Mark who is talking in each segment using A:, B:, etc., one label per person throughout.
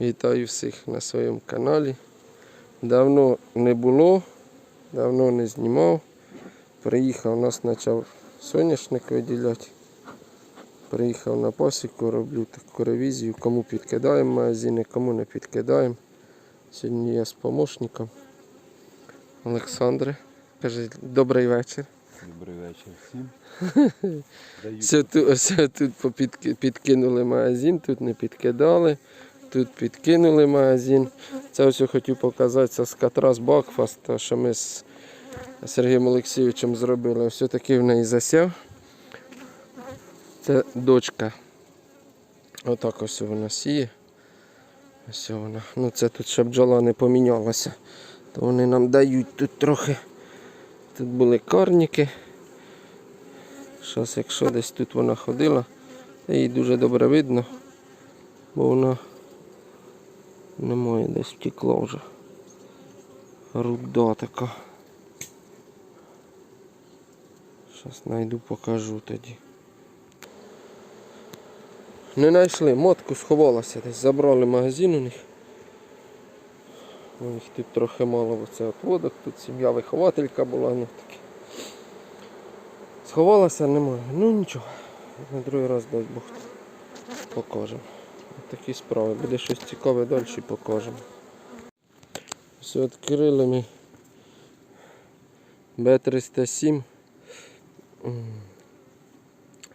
A: Вітаю всіх на своєму каналі. Давно не було, давно не знімав. Приїхав, нас почав соняшник виділяти. Приїхав на пасіку, роблю таку ревізію, кому підкидаємо магазини, кому не підкидаємо. Сьогодні я з помощником. Олександре, каже, добрий вечір.
B: Добрий вечір всім.
A: Все тут, все тут підкинули магазин, тут не підкидали, тут підкинули магазин. Це ось я хотів показати, це з катра з Бакфаста, що ми з Сергієм Олексійовичем зробили. Ось такий в неї засяв. Це дочка. Отак ось вона сіє. Ось вона. Ну це тут щоб бджола не помінялася. То вони нам дають тут трохи. Тут були корніки. Зараз, якщо десь тут вона ходила, то її дуже добре видно, бо вона немає десь втекла вже. Руда така. Зараз знайду, покажу тоді. Не знайшли, мотку сховалася десь, забрали магазин у них. У них тут трохи мало оце от водок, тут сім'я вихователька була, ну таке. Сховалася немає. Ну нічого. На другий раз дасть Бог покажемо. Такі справи. Буде щось цікаве далі покажемо. Все відкрили ми Б307. М.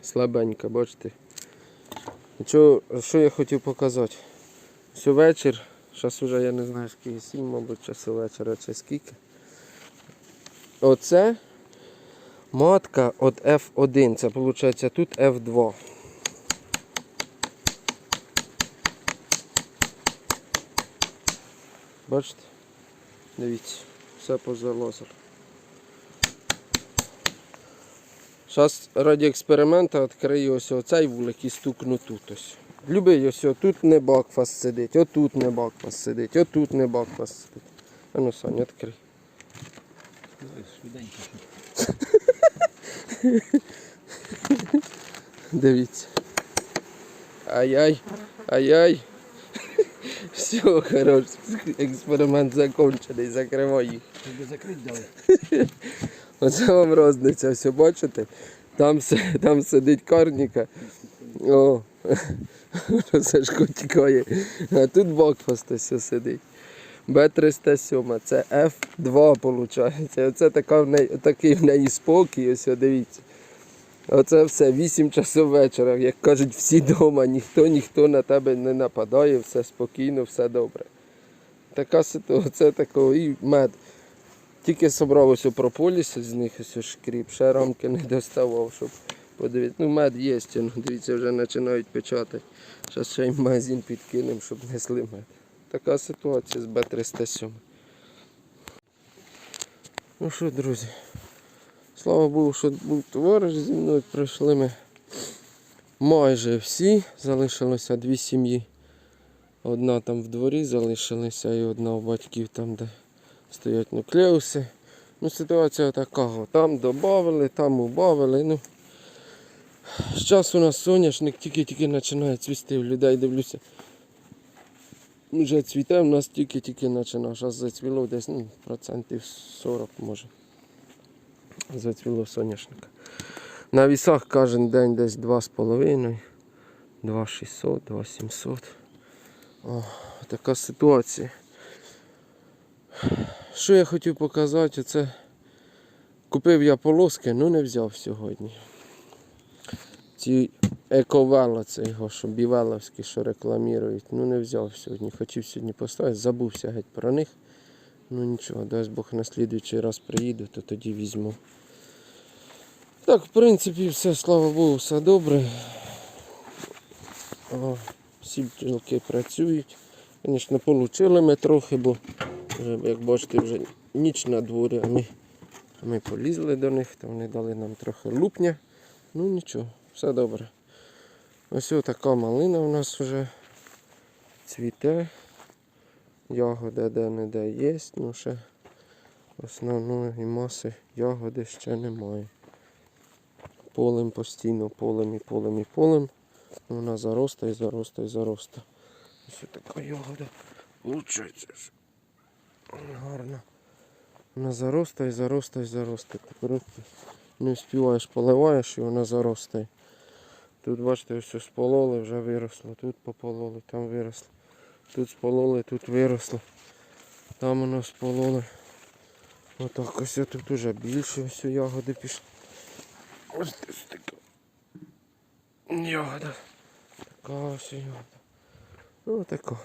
A: Слабенька, бачите. Нічого, що я хотів показати? Все вечір. Зараз вже я не знаю скільки сім, мабуть, часу вечора чи скільки. Оце Матка от F1, це виходить тут F2. Бачите? Дивіться, все позалазило. Зараз раді експерименту відкрию ось оцей вулик і стукну тут ось. Любий ось тут не бакфас сидить, отут не бакфас сидить, отут не бакфас сидить. А ну Саня, відкрий. Дивіться. Ай-яй, ай-яй. Все, хорош. Експеримент закончений, закривай їх.
B: Закрити дали.
A: Оце вам розниця, все бачите? Там, там сидить карніка. О, Сашко тікає. А тут Бакфаст ось сидить. Б307, це F2 виходить. Оце така в неї, такий в неї спокій, ось дивіться. Оце все, 8 часов вечора. Як кажуть, всі вдома, ніхто, ніхто на тебе не нападає, все спокійно, все добре. Така ситуація такого і мед. Тільки собрав ось прополіс з них ось шкріп, ще рамки не доставав, щоб подивитися. Ну, мед є, ну, дивіться, вже починають печатати. Зараз ще й магазин підкинемо, щоб несли мед. Така ситуація з Б307. Ну що, друзі, слава Богу, що був товариш зі мною. Прийшли ми майже всі. Залишилося дві сім'ї. Одна там в дворі залишилася і одна у батьків там, де стоять нуклеуси. Ну, ситуація така. Там додали, там убавили. Ну, зараз у нас соняшник тільки-тільки починає цвісти в людей, дивлюся. Вже цвіте, у нас тільки-тільки починає. Зараз зацвіло десь ну, процентів 40 може. Зацвіло соняшника. На вісах кожен день десь 2,5, 2,600, 2,700. О, така ситуація. Що я хотів показати, це купив я полоски, ну не взяв сьогодні. Ці ековела, це його, що бівеловські, що рекламують, ну не взяв сьогодні. Хотів сьогодні поставити, забувся геть про них. Ну нічого, дасть Бог на слідуючий раз приїду, то тоді візьму. Так, в принципі, все, слава Богу, все добре. О, всі бджілки працюють. Звісно, отримали ми трохи, бо вже, як бачите, вже ніч на дворі, ми, ми полізли до них, то вони дали нам трохи лупня. Ну нічого, все добре. Ось така малина у нас вже цвіте. Ягода де-не-де є, ну ще основної маси ягоди ще немає. Полем постійно, полем і полем і полем. Вона зароста і зароста і зароста. Ось така ягода. Получається. ж. Гарно. Вона заростає, заростає, заростає. Ти просто не вспіваєш, поливаєш і вона заростає. Тут бачите, ось спололи, вже виросло. Тут попололи, там виросло. Тут спололи, тут виросло. Там воно спололи. Отак ось тут уже більше ось ягоди пішли. Ось ось така. Ягода. Така ось ягода. Ну така.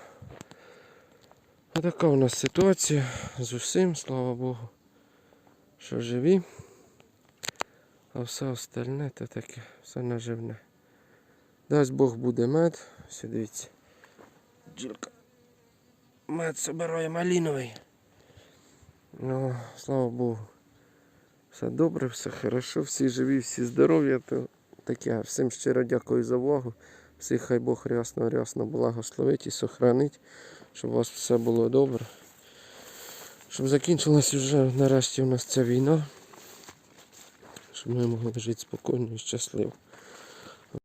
A: А у нас ситуація з усім, слава Богу, що живі. А все остальне то таке, все наживне. Дасть Бог буде мед. Ось дивіться. Джілка. Мед собирає малиновий. Ну, слава Богу. Все добре, все хорошо, всі живі, всі здорові. То таке. Всім щиро дякую за увагу. Всіх хай Бог рясно, рясно благословить і сохранить, щоб у вас все було добре. Щоб закінчилась вже нарешті у нас ця війна. Щоб ми могли жити спокійно і щасливо.